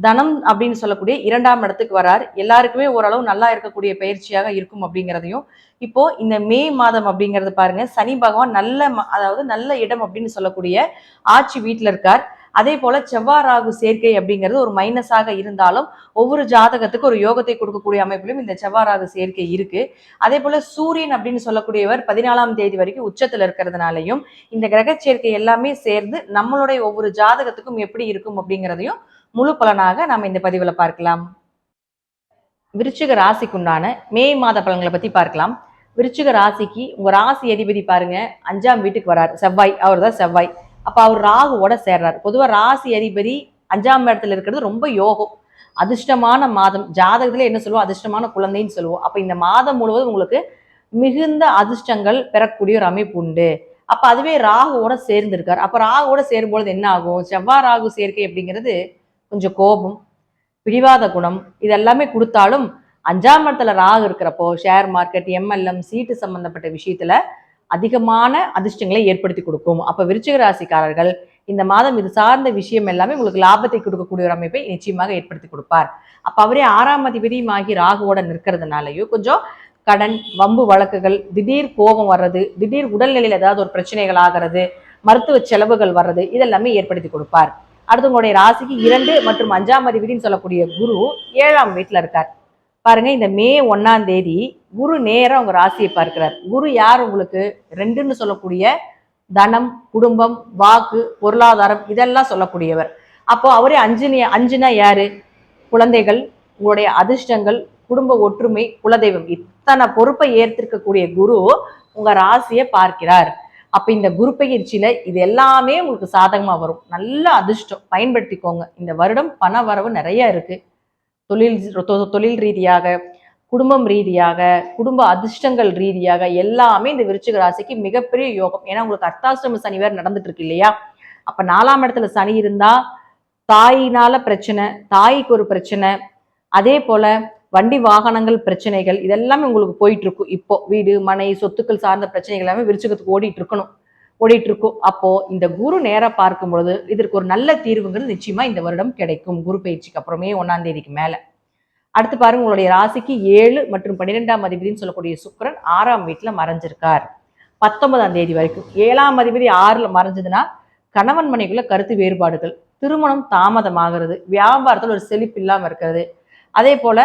தனம் அப்படின்னு சொல்லக்கூடிய இரண்டாம் இடத்துக்கு வரார். எல்லாருக்குமே ஓரளவு நல்லா இருக்கக்கூடிய பயிற்சியாக இருக்கும் அப்படிங்கிறதையும். இப்போ இந்த மே மாதம் அப்படிங்கிறது பாருங்க சனி பகவான் நல்ல ம- அதாவது நல்ல இடம் அப்படின்னு சொல்லக்கூடிய ஆட்சி வீட்டில் இருக்கார். அதே போல செவ்வாய் ராகு சேர்க்கை அப்படிங்கிறது ஒரு மைனஸாக இருந்தாலும் ஒவ்வொரு ஜாதகத்துக்கு ஒரு யோகத்தை கொடுக்கக்கூடிய அமைப்பிலும் இந்த செவ்வாய் ராகு சேர்க்கை இருக்கு. அதே போல சூரியன் அப்படின்னு சொல்லக்கூடியவர் பதினாலாம் தேதி வரைக்கும் உச்சத்துல இருக்கிறதுனாலையும் இந்த கிரக சேர்க்கை எல்லாமே சேர்ந்து நம்மளுடைய ஒவ்வொரு ஜாதகத்துக்கும் எப்படி இருக்கும் அப்படிங்கிறதையும் முழு பலனாக நாம் இந்த பதிவில் பார்க்கலாம். விருச்சிக ராசிக்குண்டான மே மாத பலன்களை பற்றி பார்க்கலாம். விருச்சிக ராசிக்கு உங்கள் ராசி அதிபதி பாருங்க அஞ்சாம் வீட்டுக்கு வரார். செவ்வாய் அவர் தான் செவ்வாய். அப்போ அவர் ராகுவோட சேர்றார். பொதுவாக ராசி அதிபதி அஞ்சாம் இடத்துல இருக்கிறது ரொம்ப யோகம். அதிர்ஷ்டமான மாதம். ஜாதகத்தில் என்ன சொல்லுவோம் அதிர்ஷ்டமான குழந்தைன்னு சொல்லுவோம் அப்போ இந்த மாதம் முழுவதும் உங்களுக்கு மிகுந்த அதிர்ஷ்டங்கள் பெறக்கூடிய ஒரு அமைப்பு உண்டு. அப்போ அதுவே ராகுவோட சேர்ந்திருக்கார். அப்போ ராகுவோட சேரும்பொழுது என்ன ஆகும்? செவ்வாய் ராகு சேர்க்கை அப்படிங்கிறது கொஞ்சம் கோபம் பிடிவாத குணம் இதெல்லாமே கொடுத்தாலும் அஞ்சாம் இடத்துல ராகு இருக்கிறப்போ ஷேர் மார்க்கெட் எம்எல்எம் சீட்டு சம்பந்தப்பட்ட விஷயத்துல அதிகமான அதிர்ஷ்டங்களை ஏற்படுத்தி கொடுக்கும். அப்போ விருச்சிக ராசிக்காரர்கள் இந்த மாதம் இது சார்ந்த விஷயம் எல்லாமே உங்களுக்கு லாபத்தை கொடுக்கக்கூடிய ஒரு அமைப்பை நிச்சயமாக ஏற்படுத்தி கொடுப்பார். அப்போ அவரே ஆறாம் அதிபதியும் ஆகி ராகுவோட நிற்கிறதுனாலையோ கொஞ்சம் கடன் வம்பு வழக்குகள் திடீர் கோபம் வர்றது திடீர் உடல்நிலையில் ஏதாவது ஒரு பிரச்சனைகள் ஆகிறது மருத்துவ செலவுகள் வர்றது இதெல்லாமே ஏற்படுத்தி கொடுப்பார். அடுத்து உங்களுடைய ராசிக்கு இரண்டு மற்றும் அஞ்சாம் அதிபதினு சொல்லக்கூடிய குரு ஏழாம் வீட்டில் இருக்கார். பாருங்க இந்த மே ஒன்னாம் தேதி குரு நேரம் உங்க ராசியை பார்க்கிறார். குரு யார் உங்களுக்கு? ரெண்டுன்னு சொல்லக்கூடிய தனம் குடும்பம் வாக்கு பொருளாதாரம் இதெல்லாம் சொல்லக்கூடியவர். அப்போ அவரே அஞ்சுனி அஞ்சுனா யாரு? குழந்தைகள் உங்களுடைய அதிர்ஷ்டங்கள் குடும்ப ஒற்றுமை குலதெய்வம். இத்தனை பொறுப்பை ஏற்றிருக்கக்கூடிய குரு உங்க ராசியை பார்க்கிறார். அப்போ இந்த குரு பயிற்சியில் இது எல்லாமே உங்களுக்கு சாதகமாக வரும். நல்ல அதிர்ஷ்டம். பயன்படுத்திக்கோங்க. இந்த வருடம் பண வரவு நிறைய இருக்குது தொழில் தொ- தொழில் ரீதியாக குடும்பம் ரீதியாக குடும்ப அதிர்ஷ்டங்கள் ரீதியாக எல்லாமே இந்த விருச்சிக ராசிக்கு மிகப்பெரிய யோகம். ஏன்னா உங்களுக்கு அர்த்தாசிரம சனி வேறு நடந்துட்டு இருக்கு இல்லையா? அப்போ நாலாம் இடத்துல சனி இருந்தால் தாயினால பிரச்சனை தாய்க்கு ஒரு பிரச்சனை. அதே போல் வண்டி வாகனங்கள் பிரச்சனைகள் இதெல்லாமே உங்களுக்கு போயிட்டு இருக்கும் இப்போ வீடு மனை சொத்துக்கள் சார்ந்த பிரச்சனைகள் எல்லாமே விருச்சகத்துக்கு ஓடிட்டு இருக்கணும் ஓடிட்டு இருக்கும் அப்போ இந்த குரு நேராக பார்க்கும் பொழுது இதற்கு ஒரு நல்ல தீர்வுங்கிறது நிச்சயமா இந்த வருடம் கிடைக்கும். குரு பயிற்சிக்கு அப்புறமே ஒன்னாம் தேதிக்கு மேல. அடுத்து பாருங்க உங்களுடைய ராசிக்கு ஏழு மற்றும் பன்னிரெண்டாம் அதிபதினு சொல்லக்கூடிய சுக்கிரன் ஆறாம் வீட்டுல மறைஞ்சிருக்கார். பத்தொன்பதாம் தேதி வரைக்கும். ஏழாம் அதிபதி ஆறுல மறைஞ்சதுன்னா கணவன் மனைக்குள்ள கருத்து வேறுபாடுகள். திருமணம் தாமதமாகிறது. வியாபாரத்தில் ஒரு செழிப்பு இல்லாமல் இருக்கிறது. அதே போல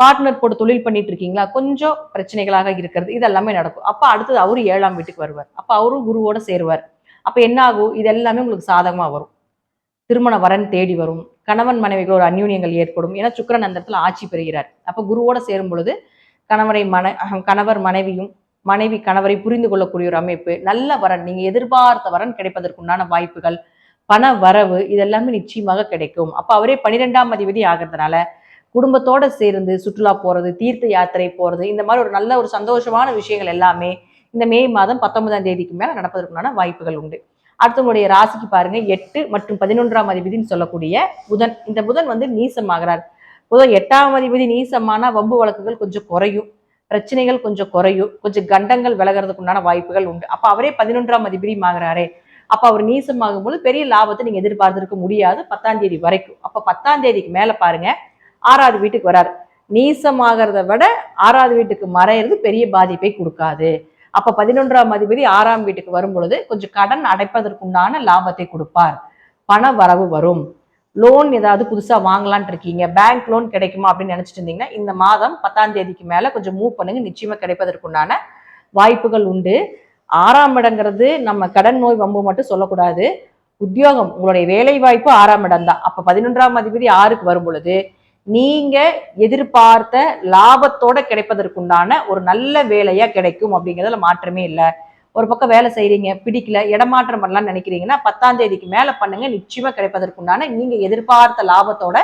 பார்ட்னர் போட்டு தொழில் பண்ணிட்டு இருக்கீங்களா கொஞ்சம் பிரச்சனைகளாக இருக்கிறது. இது எல்லாமே நடக்கும். அப்ப அடுத்தது அவரு ஏழாம் வீட்டுக்கு வருவார். அப்ப அவரும் குருவோட சேருவார். அப்ப என்ன ஆகும் இது எல்லாமே உங்களுக்கு சாதகமா வரும். திருமண வரன் தேடி வரும். கணவன் மனைவிகள் ஒரு அந்யூன்யங்கள் ஏற்படும். ஏன்னா சுக்கரன் அந்த இடத்துல ஆட்சி பெறுகிறார். அப்ப குருவோட சேரும் பொழுது கணவரை மன கணவர் மனைவியும் மனைவி கணவரை புரிந்து கொள்ளக்கூடிய ஒரு அமைப்பு நல்ல வரன் நீங்க எதிர்பார்த்த வரன் கிடைப்பதற்குண்டான வாய்ப்புகள் பண வரவு இதெல்லாமே நிச்சயமாக கிடைக்கும். அப்ப அவரே பன்னிரெண்டாம் அதிபதி ஆகிறதுனால குடும்பத்தோட சேர்ந்து சுற்றுலா போறது தீர்த்த யாத்திரை போறது இந்த மாதிரி ஒரு நல்ல ஒரு சந்தோஷமான விஷயங்கள் எல்லாமே இந்த மே மாதம் பத்தொன்பதாம் தேதிக்கு மேல நடப்பதற்குண்டான வாய்ப்புகள் உண்டு. அடுத்தவங்களுடைய ராசிக்கு பாருங்க எட்டு மற்றும் பதினொன்றாம் அதிபதினு சொல்லக்கூடிய புதன். இந்த புதன் வந்து நீசமாகிறார். புதன் எட்டாம் அதிபதி நீசமானா வம்பு வழக்குகள் கொஞ்சம் குறையும் பிரச்சனைகள் கொஞ்சம் குறையும் கொஞ்சம் கண்டங்கள் விலகிறதுக்கு உண்டான வாய்ப்புகள் உண்டு. அப்ப அவரே பதினொன்றாம் அதிபதி ஆகிறாரே. அப்ப அவர் நீசமாகும் போது பெரிய லாபத்தை நீங்க எதிர்பார்த்திருக்க முடியாது பத்தாம் தேதி வரைக்கும். அப்ப பத்தாம் தேதிக்கு மேல பாருங்க ஆறாவது வீட்டுக்கு வராரு. நீசமாகிறத விட ஆறாவது வீட்டுக்கு மறையிறது பெரிய பாதிப்பை கொடுக்காது. அப்ப பதினொன்றாம் அதிபதி ஆறாம் வீட்டுக்கு வரும் பொழுது கொஞ்சம் கடன் அடைப்பதற்குண்டான லாபத்தை கொடுப்பார். பண வரவு வரும். லோன் ஏதாவது புதுசா வாங்கலான் இருக்கீங்க. பேங்க் லோன் கிடைக்குமா அப்படின்னு நினைச்சிட்டு இருந்தீங்கன்னா இந்த மாதம் பத்தாம் தேதிக்கு மேல கொஞ்சம் மூவ் பண்ணுங்க. நிச்சயமா கிடைப்பதற்குண்டான வாய்ப்புகள் உண்டு. ஆறாம் இடங்கிறது நம்ம கடன் நோய் வம்பு மட்டும் சொல்லக்கூடாது. உத்தியோகம் உங்களுடைய வேலை வாய்ப்பு ஆறாம் இடம் தான். அப்ப பதினொன்றாம் அதிபதி ஆறுக்கு வரும் பொழுது நீங்க எதிர்பார்த்த லாபத்தோட கிடைப்பதற்குண்டான ஒரு நல்ல வேலையா கிடைக்கும் அப்படிங்கிறதுல மாற்றமே இல்லை. ஒரு பக்கம் வேலை செய்யறீங்க பிடிக்கல இடமாற்றம் பண்ணலாம்னு நினைக்கிறீங்கன்னா பத்தாம் தேதிக்கு மேல பண்ணுங்க நிச்சயமா கிடைப்பதற்குண்டான நீங்க எதிர்பார்த்த லாபத்தோட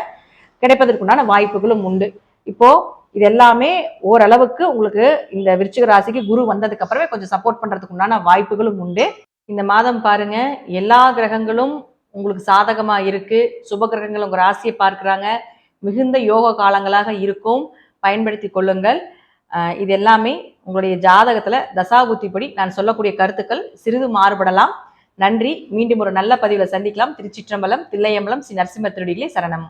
கிடைப்பதற்குண்டான வாய்ப்புகளும் உண்டு. இப்போ இது எல்லாமே ஓரளவுக்கு உங்களுக்கு இந்த விருச்சிக ராசிக்கு குரு வந்ததுக்கு அப்புறமே கொஞ்சம் சப்போர்ட் பண்றதுக்கு உண்டான வாய்ப்புகளும் உண்டு. இந்த மாதம் பாருங்க எல்லா கிரகங்களும் உங்களுக்கு சாதகமா இருக்கு. சுப கிரகங்கள் உங்க ராசியை பார்க்கிறாங்க. மிகுந்த யோக காலங்களாக இருக்கும். பயன்படுத்தி கொள்ளுங்கள். இது எல்லாமே உங்களுடைய ஜாதகத்தில் தசாபுத்திப்படி நான் சொல்லக்கூடிய கருத்துக்கள் சிறிது மாறுபடலாம். நன்றி. மீண்டும் ஒரு நல்ல பதிவில் சந்திக்கலாம். திருச்சிற்றம்பலம் தில்லையம்பலம் ஸ்ரீ நரசிம்ம திருடிகளே சரணம்.